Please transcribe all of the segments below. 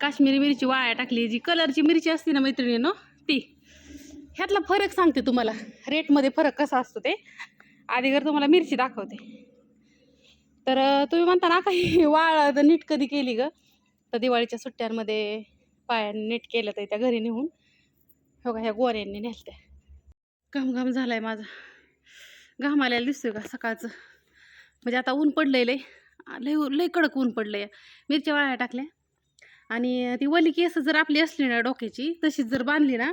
काश्मीरी मिरची वाया टाकली जी कलरची मिरची असते ना मैत्रिणीनं ती. ह्यातला फरक सांगते तुम्हाला. रेटमध्ये फरक कसा असतो ते. आधी जर तुम्हाला मिरची दाखवते. तर तुम्ही म्हणता ना काही वाळ तर नीट कधी केली ग? तर दिवाळीच्या सुट्ट्यांमध्ये पायाने नीट केलं तर त्या घरी नेऊन हो का ह्या गोऱ्यांनी नेलत्या. घाम घाम झालाय माझा. घाम आलेला दिसतोय का सकाळचं? म्हणजे आता ऊन पडलंय लय. लय लय कडक ऊन पडलंय. मिरच्या वाळ्या टाकल्या. आणि ती वली केस जर आपली असली ना डोक्याची तशीच जर बांधली ना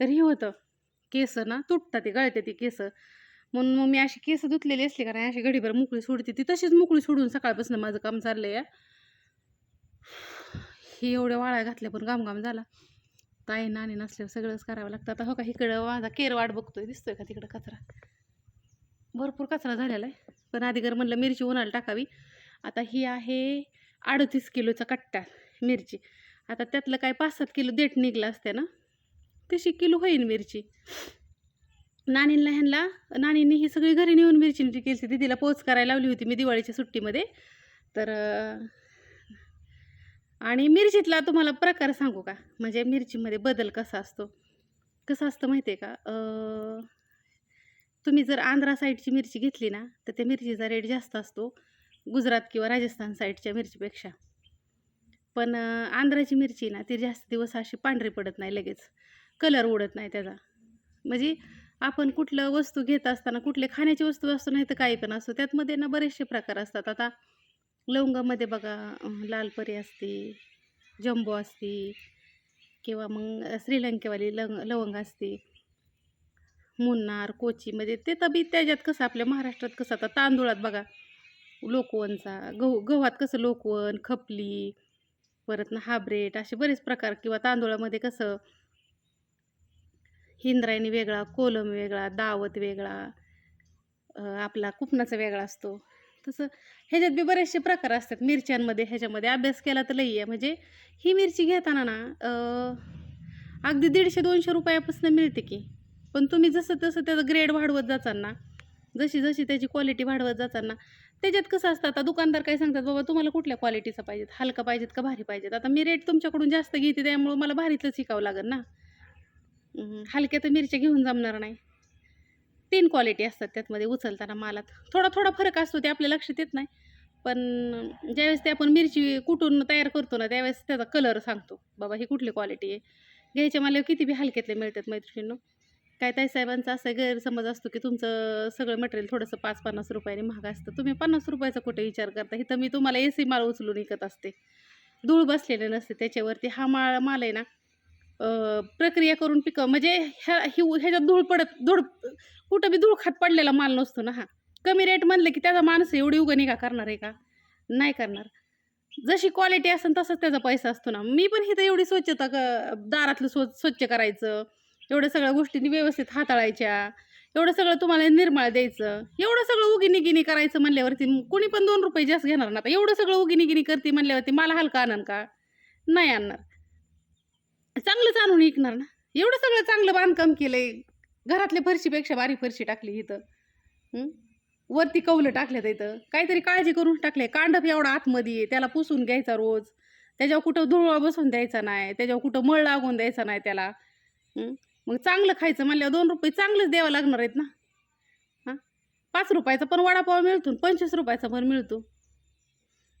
तर हे होतं. केस ना तुटतात ते गळते ती केस. म्हणून मग मी अशी केस धुतलेली असली कारण अशी घडीभर मोकळी सोडते ती. तशीच मोकळी सोडून सकाळपासून माझं काम चाललंय. ही एवढ्या वाळ्या घातल्या पण घाम झाला. ताई नाणी नसल्यावर सगळंच करावं लागतं. आता हो का इकडं माझा केर वाट बघतोय दिसतोय का तिकडं कचरा? भरपूर कचरा झालेला आहे. पण आधी घर म्हणलं मिरची उन्हाला टाकावी. आता ही आहे अडतीस किलोचा कट्टा. मिरची. आता त्यातलं काय पाच सात किलो देठ निघलं असते ना तशी किलो होईन मिरची. नानींना ह्यांना नानींनी ही सगळी घरी नेऊन मिरची केली होती. दिदीला पोच करायला लावली होती मी दिवाळीच्या सुट्टीमध्ये. तर आणि मिरचीतला तुम्हाला प्रकार सांगू का? म्हणजे मिरचीमध्ये बदल कसा असतो? कसं असतं माहिती आहे का तुम्ही जर आंध्रा साईडची मिरची घेतली ना तर त्या मिरचीचा रेट जास्त असतो. गुजरात किंवा राजस्थान साईडच्या मिरचीपेक्षा. पण आंध्राची मिरची ना ती जास्त दिवस अशी पांढरी पडत नाही लगेच. कलर उडत नाही त्याचा. म्हणजे आपण कुठलं वस्तू घेत असताना कुठले खाण्याची वस्तू असतो नाही तर काही पण असतो. त्यातमध्ये ना बरेचसे प्रकार असतात. आता लवंगामध्ये बघा लालपरी असते जम्बो असते किंवा मग श्रीलंकेवाली लंग लवंग असते. मुन्नार कोची म्हणजे ते तर बी त्याच्यात कसं आपल्या महाराष्ट्रात कसं आता तांदूळात बघा लोकवनचा गहू गव्हात कसं लोकवन खपली परत ना हाब्रेट असे बरेच प्रकार किंवा तांदूळामध्ये कसं हिंद्रायणी वेगळा कोलम वेगळा दावत वेगळा आपला कुपनाचा वेगळा असतो. तसं ह्याच्यात बी बरेचसे प्रकार असतात. मिरच्यांमध्ये ह्याच्यामध्ये अभ्यास केला तर लई आहे. म्हणजे ही मिरची घेताना ना अगदी दीडशे दोनशे रुपयापासून मिळते की. पण तुम्ही जसं तसं त्याचं ग्रेड वाढवत जाताना जशी जशी त्याची क्वालिटी वाढवत जाताना त्याच्यात कसं असतं आता दुकानदार काय सांगतात बाबा तुम्हाला कुठल्या क्वालिटीचं पाहिजेत? हलका पाहिजेत का भारी पाहिजेत? आता मी रेट तुमच्याकडून जास्त घेते त्यामुळं मला भारीतलं शिकावं लागेल ना. हलक्या तर मिरच्या घेऊन जमणार नाही. तीन क्वालिटी असतात त्यातमध्ये उचलताना मालात. थोडा थोडा फरक असतो ते आपल्या लक्षात येत नाही. पण ज्यावेळेस ते आपण मिरची कुठून तयार करतो ना त्यावेळेस त्याचा कलर सांगतो. बाबा ही कुठली क्वालिटी आहे? घ्यायच्या मला किती बी हलक्यातले मिळतात मैत्रिणींनो? काय ताई साहेबांचा असा गैरसमज असतो की तुमचं सगळं मटेरियल थोडंसं पाच पन्नास रुपयाने महाग असतं. तुम्ही पन्नास रुपयाचा कुठे विचार करता? इथं मी तुम्हाला ए सी माल उचलून विकत असते. धूळ बसलेले नसते त्याच्यावरती. हा माळ माल आहे ना प्रक्रिया करून पिक म्हणजे ह्या हि ह्याच्यात धूळ पडत धूळ कुठं बी धूळ खात पडलेला माल नसतो ना हा. कमी रेट म्हणलं की त्याचा माणूस एवढी उगणी का करणार आहे का? नाही करणार. जशी क्वालिटी असेल तसंच त्याचा पैसा असतो ना. मी पण इथं एवढी स्वच्छता क दारातलं स्व स्वच्छ करायचं एवढ्या सगळ्या गोष्टींनी व्यवस्थित हाताळायच्या एवढं सगळं तुम्हाला निर्माळ द्यायचं एवढं सगळं उगिनी गिनी करायचं म्हणल्यावरती कोणी पण दोन रुपये जास्त घेणार ना आता? एवढं सगळं उगिनी गिनी करते म्हणल्यावरती मला हलका आणन का? नाही आणणार. चांगलंच आणून विकणार ना? एवढं सगळं चांगलं बांधकाम केलंय घरातल्या फरशीपेक्षा बारी फरशी टाकली इथं. वरती कौलं टाकल्यात इथं. काहीतरी काळजी करून टाकले कांडप एवढा आतमध्ये आहे, त्याला पुसून घ्यायचा रोज. त्याच्यावर कुठं धुळा बसून द्यायचा नाही. त्याच्यावर कुठं मळ लागून द्यायचा नाही त्याला. मग चांगलं खायचं म्हणल्यावर दोन रुपये चांगलंच द्यावं लागणार आहेत ना? हां? पाच रुपयाचा पण वडापाव मिळतो पंचवीस रुपयाचा पण मिळतो.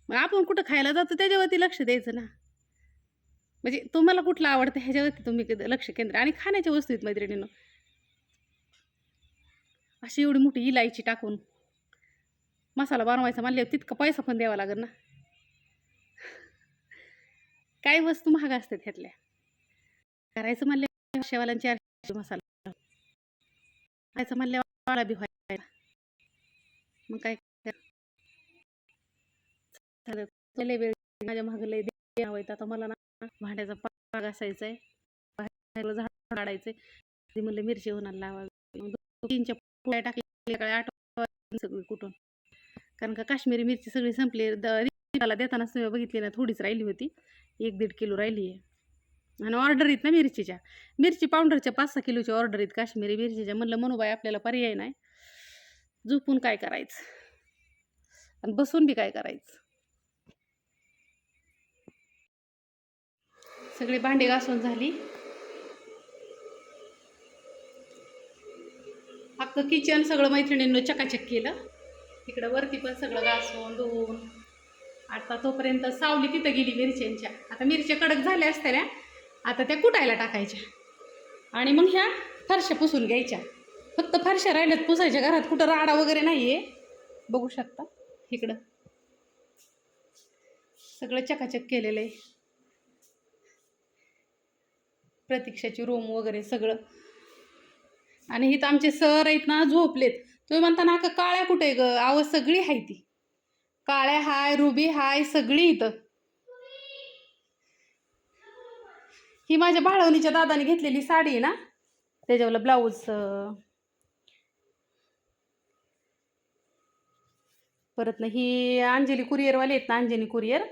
मग आपण कुठं खायला जातो त्याच्यावरती लक्ष द्यायचं ना. म्हणजे तुम्हाला कुठलं आवडतं ह्याच्यावरती तुम्ही लक्ष केंद्र आणि खाण्याच्या वस्तू आहेत मैत्रिणीनं. अशी एवढी मोठी इलायची टाकून मसाला बनवायचा म्हणल्यावर तितका पैसा पण द्यावा लागेल ना. काही वस्तू महाग असतात ह्यातल्या. करायचं म्हणल्या शेवाला चारशे मसाला. खायचं म्हणल्यावर वाळा बी व्हायचा. मग काय लय वेळ माझ्या मागं लय आता मला ना भांड्याचा पाग असायचा आहे बाहेर झाड काढायचं आहे म्हणलं मिरची होणार लावा दोन- तीनच्या पोळ्या टाकल्या काय आठवण सगळी कुठून. कारण का काश्मीरी मिरची सगळी संपली. द देताना बघितली ना थोडीच राहिली होती. एक दीड किलो राहिली आहे आणि ऑर्डर आहेत ना मिरचीच्या. मिरची पावडरच्या पाच सहा किलोची ऑर्डर आहेत काश्मीरी मिरचीच्या. म्हणलं मनोबाई आपल्याला पर्याय नाही. झोपून काय करायचं? आणि बसून बी काय करायचं? सगळी भांडी घासून झाली. अख्खं किचन सगळं मैत्रिणींनं चकाचक केलं. तिकडं वरती पण सगळं घासून धुवून. आता तोपर्यंत सावली तिथं गेली मिरच्यांच्या. आता मिरच्या कडक झाल्या असत्या ना. आता त्या कुटायला टाकायच्या. आणि मग ह्या फरशा पुसून घ्यायच्या. फक्त फरशा राहिल्यात पुसायच्या घरात. कुठं राडा वगैरे नाही आहे बघू शकता. इकडं. सगळं चकाचक केलेलं आहे. प्रतीक्षाची रूम वगैरे सगळं. आणि इथं आमचे सर आहेत ना झोपलेत. तुम्ही म्हणता ना का काळ्या कुठे ग? आव सगळी आहे ती. काळ्या हाय रुबी हाय सगळी इथं. ही माझ्या बाळवणीच्या दादाने घेतलेली साडी आहे ना? त्याच्यावर ब्लाऊज परत ना ही अंजली कुरिअरवाले आहेत ना अंजनी कुरिअर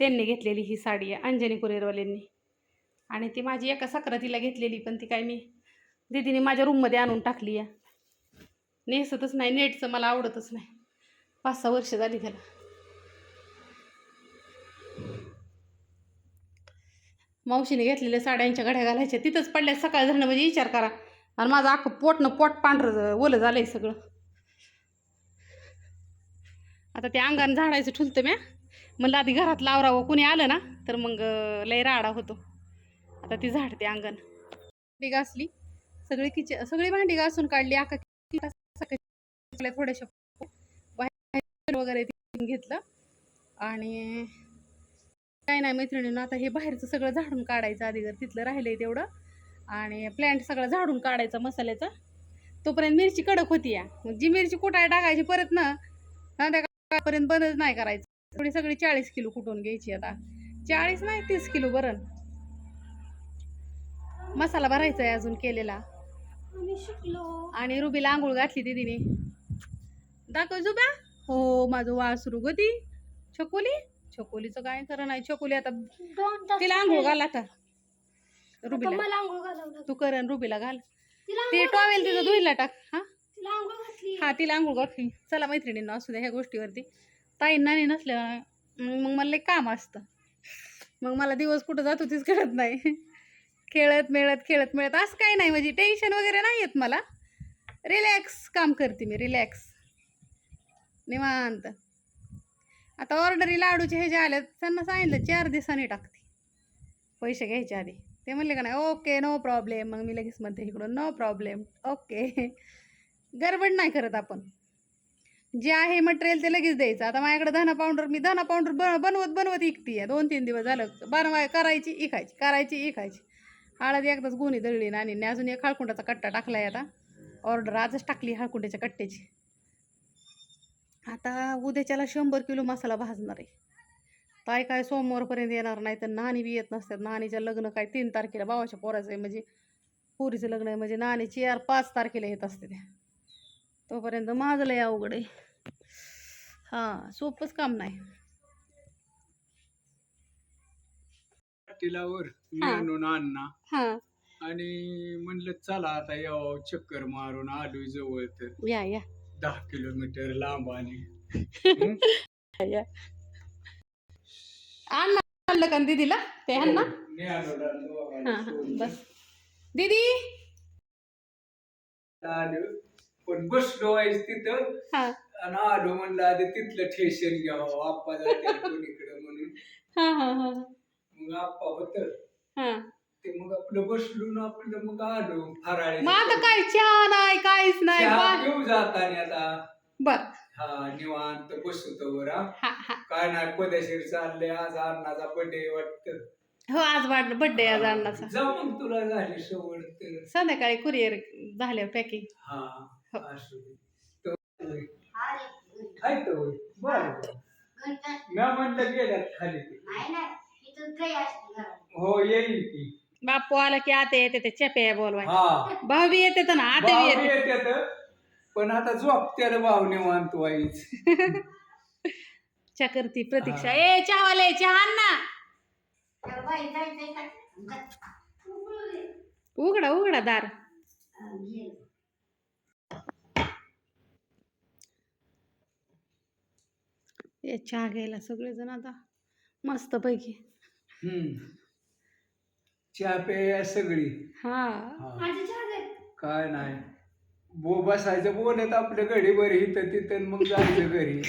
त्यांनी घेतलेली ही साडी आहे अंजनी कुरिअरवाल्यांनी. आणि ती माझी एका सक्रातीला घेतलेली पण ती काय मी दीदीने माझ्या रूममध्ये आणून टाकली आहे. नेसतच नाही नेटचं मला आवडतच नाही. पाच सहा वर्ष झाली त्याला. मावशीने घेतलेल्या साड्यांच्या घड्या घालायच्या तिथंच पडल्या सकाळ झालं म्हणजे विचार करा. आणि माझं अख्खं पोटनं पोट पांढरं ओलं झालं आहे सगळं. आता ते अंगाने झाडायचं ठुलतं म्या. म्हणलं आधी घरात लावरावं कुणी आलं ना तर मग लय राडा होतो. आता ती झाडते अंगण भांडी घासली. सगळी किचन सगळी भांडी घासून काढली. आका सकाळी थोड्याशा बाहेर वगैरे तिथून घेतलं. आणि काय नाही मैत्रिणीनं आता हे बाहेरचं सगळं झाडून काढायचं आधी घर तिथलं राहिलंय तेवढं. आणि प्लॅन्ट सगळं झाडून काढायचा मसाल्याचा. तोपर्यंत मिरची कडक होती या. मग जी मिरची कुटाय टाकायची परत ना संध्याकाळपर्यंत बंदच नाही करायचं. थोडी सगळी चाळीस किलो कुटून घ्यायची आता. चाळीस नाही तीस किलो बरं. मसाला भरायचा आहे अजून केलेला. आणि रुबीला आंघोळ घातली दीदीने दाखव जुब्या हो माझं वासरू गती छकोली. छकोलीचं काय खरं नाही. छकोली आता तिला आंघोळ घाल आता. रुबीला. मला आंघोळ घालावं तू कर रुबीला घाल. तिला ते टॉवेल तिचं धुईला टाक. हा? तिला आंघोळ घातली. हा तिला आंघोळ घातली चला मैत्रिणींना असू द्या ह्या गोष्टीवरती. ताई नानी नसल्या मग मला लई काम असतं. मग मला दिवस कुठं जातो तीच कळत नाही. खेळत मिळत खेळत मिळत असं काही नाही. म्हणजे टेन्शन वगैरे नाही येत मला. रिलॅक्स काम करते मी रिलॅक्स निवांत. आता ऑर्डरी लाडूचे हे जे आले त्यांना सांगितलं चार दिवसांनी टाकते. पैसे घ्यायच्या आधी. ते म्हणले का नाही ओके नो प्रॉब्लेम मग मी लगेच म्हणते इकडून नो प्रॉब्लेम ओके. गडबड नाही करत आपण. जे आहे मटेरियल ते लगेच द्यायचं. आता माझ्याकडे धना पावडर मी धना पावडर बन बनवत बनवत इकती. आहे दोन तीन दिवस झालं बनवाय करायची इकायची करायची इकायची. हळद एकदाच गुन्हे दळली ना आणि अजून एक हळकुंडाचा कट्टा टाकला आहे आता. ऑर्डर आजच टाकली हळकुंड्याच्या कट्ट्याची. आता उद्याच्याला शंभर किलो मसाला भाजणार आहे. ताई काय सोमवारपर्यंत येणार नाही तर नाणी बी येत नसतात. नाणीचं लग्न काय तीन तारखेला भावाच्या पोराचं आहे म्हणजे पोरीचं लग्न आहे म्हणजे नाणी चार पाच तारखेला येत असते त्या. तोपर्यंत माझं लय अवघड आहे. हां सोपंच काम नाही. आणा हां. आणि म्हणलं चला आता यावं चक्कर मारून आलोय जवळ तर. या या. दहा किलोमीटर लांब आणि आणलं का दिदीला? ते आण ना. हां हां बस. दीदी! पण बसलो आहेस तिथं. हां. आणि आलो म्हणलं आधी तिथलं ठेशन घ्यावं. आप्पा जाते कोणीकडे म्हणून. हां हां हां. मग आप्पा होत. हां. ते मग आपलं बसलो ना आपलं मग आलो फराळे मग आता काय चहा नाही काहीच नाही चहा बा- घेऊ जाताना आता बर. हा निवांत बसतो बरा. हा हा. काय नाही पदेशीर चालले आज अण्णाचा बर्थडे वाटत. हो आज वाढ बड्डे आज अण्णाचा जा मग तुला झाली सवड तर. संध्याकाळी कुरिअर झाल्यावर पॅकिंग हा हो. असू दे. तो होय. हाय तो होय. बरं मी म्हणलं गेल्यात खाली. ते हो येईल की बापू आला की आते येते ते चेपे बोलवाय हा. भाऊ बी येते ना आते बी भाव येते. पण आता झोप त्याला भाव निवांत वाईच चहा करती प्रतीक्षा. ए चहावाले चहा आण ना. उघडा उघडा दार. ये चहा घ्यायला सगळेजण आता मस्त पैकी हम्म. चहा पे सगळी हा हा. माझे चहा दे. काय नाही बो बसायचं बोलत आपल्या घडी बरी इथं तिथं मग जायचं घरी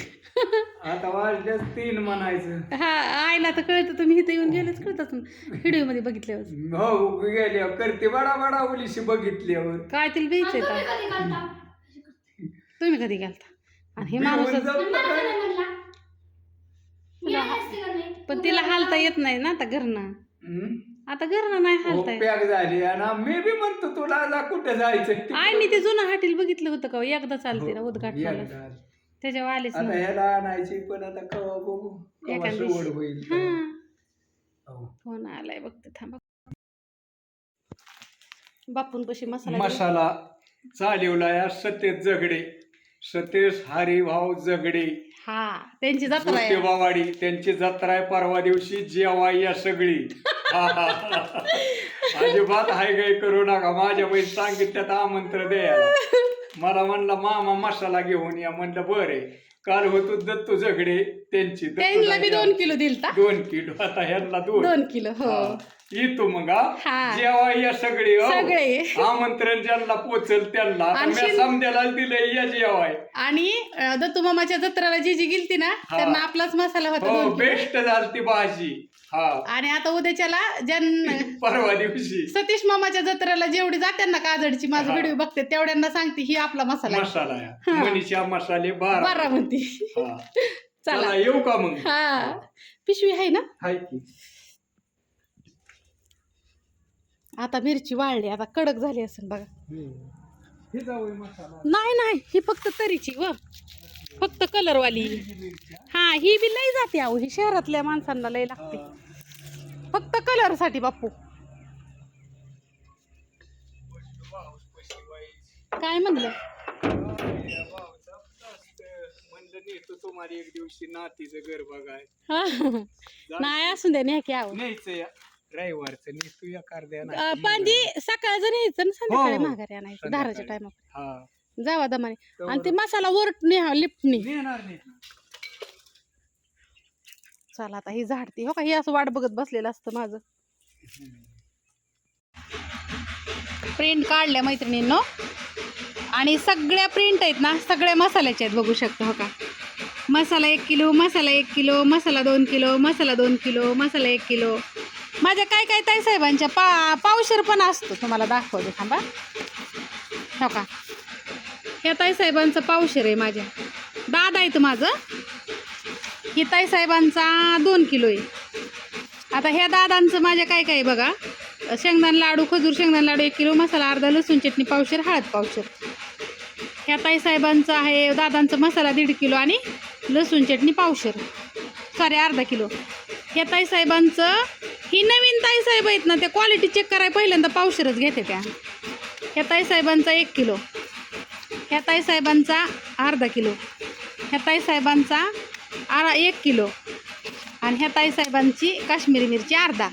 आता वाजल्याच तीन म्हणायचं हा आईला तर कळतं तुम्ही इथे येऊन गेलेच कळतं व्हिडिओमध्ये बघितल्यावर हो गेल्यावर करते बडा बडा उलीशी बघितल्यावर काय तिला आणि तुम्ही कधी घालता? तुम्ही कधी गेलता आणि हे माणूस पण मला जमतं काय काय? म्हणला? मी आहे असते का नाही? पण तू तिला. हालता येत नाही ना आता घरनं हम्म? आता घरनं नाही हो, पॅक झाली आणि मी बी म्हणतो तुला कुठे जायचं आईने ते जुनं हाटील बघितलं होतं का हो? एकदा चालते ना हो, उद्घाटनाला. एकदा. त्याच्यावर आलेच आता नाही ह्याला आणायची पण आता कवा बघू? कवा एखाद दिवशी. सवड होईल हा. हो. फोन आलाय बघते थांबा. बापून पशी मसाला दिला. मसाला चालवला या सतेज जगडे सतेज हरिभाऊ जगडे हा त्यांची जत्रा आहे. ज्योतिबावाडी त्यांची जत्रा आहे परवा दिवशी जेवा या सगळी. अजिबात हाय गाय करू नका माझ्या बहीण सांगितल्यात आमंत्रण द्यायला मला म्हणला मामा मसाला घेऊन या म्हणलं बरे काल होतो दत्तू झगडे त्यांची दत्तू त्यांना झगडे. दोन किलो दिलता दोन किलो आता ह्यांना दोन दोन किलो हो हा. येतो मग हा. हा. जेव्हा या सगळे हो. सगळे. आमंत्रण ज्यांना पोचल त्यांना आता आणि मी शिन- समद्याला दिलंय या जेवाय आणि अं, दत्तू मामाच्या जत्रेला जी जी गेलती ना त्यांना आपलाच मसाला होता हो दोन किलो. बेस्ट झालती भाजी हा आणि आता उद्याच्याला ज्यांना परवा दिवशी. सतीश मामाच्या जत्रेला जेवढी जाते ना काजडची माझा हा. व्हिडिओ बघते तेवढ्यांना सांगते ही आपला मसाला आहे. मसाला आहे. हा. मनीषा मसाले बारा. बारामती हा. चला. चला येऊ का मग? हा. पिशवी आहे ना? हाय की. आता मिरची वाळली आता कडक झाली असेल बघा. हे मसाला. नाही नाही ही फक्त तरीची व. फक्त कलरवाली. हा ही बी लई जाते अहो ही शहरातल्या माणसांना लई लागते. फक्त कलरसाठी बाप्पू काय म्हणलं? एक दिवशी नातीचं घर बघाय. नाही असून द्या न्या की आहो न्यायचं या रविवारचं नेतो या सकाळचं न्यायचं आणि संध्याकाळी हो. माघारी आणायचं संध्याकाळी. धाराच्या टायमा हा. जावा दमाने. आणि ते. मसाला वर न्या लिफ्टनी नाही. चला आता ही झाडती. हो का ही असं वाट बघत बसलेलं असतं माझं. प्रिंट काढल्या मैत्रिणींनो. आणि सगळ्या प्रिंट आहेत ना सगळ्या मसाल्याच्या आहेत बघू शकता हो का? मसाला एक किलो मसाला एक किलो मसाला दोन किलो मसाला दोन किलो मसाला एक किलो. माझ्या काय काय ताई साहेबांच्या पा पावशेर पण असतो. तुम्हाला दाखवते थांबा. हो का? ह्या ताई साहेबांचं पावशेर आहे माझ्या. दादा आहे माझं. ही ताई साहेबांचा दोन किलो आहे. आता ह्या दादांचं माझ्या काय काय आहे बघा. शेंगदाण लाडू खजूर शेंगदाण लाडू एक किलो मसाला अर्धा लसूण चटणी पावशेर हळद पावशेर. ह्या ताई साहेबांचं आहे दादांचं मसाला दीड किलो आणि लसूण चटणी पावशेर. सॉरी अर्धा किलो. ह्या ताई साहेबांचं ही नवीन ताई साहेब आहेत ना त्या क्वालिटी चेक करायला पहिल्यांदा पावशेरच घेते त्या. ह्या ताई साहेबांचा एक किलो. ह्या ताईसाहेबांचा अर्धा किलो. ह्या ताईसाहेबांचा आरा एक किलो. आणि ह्या ताईसाहेबांची काश्मीरी मिरची अर्धा.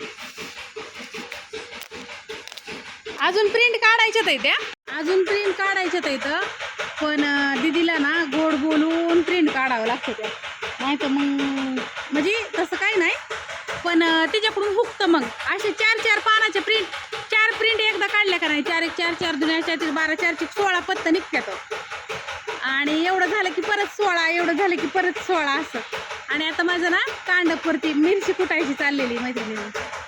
अजून प्रिंट काढायच्यात आहे त्या. अजून प्रिंट काढायच्यात इथं. पण दिदीला दीदीला ना गोड बोलून प्रिंट काढावं लागतं त्या. नाही तर मग म्हणजे तसं काही नाही. पण तिच्याकडून हुकतं मग. असे चार चार पानाचे का नाही चार एक चार चार दुनिया चार बारा चार चार सोळा पत्ता निघतात आणि एवढं झालं की परत सोळा एवढं झालं की परत सोळा असं. आणि आता माझं ना कांडपवरती मिरची कुटायची चाललेली मैत्रिणीने.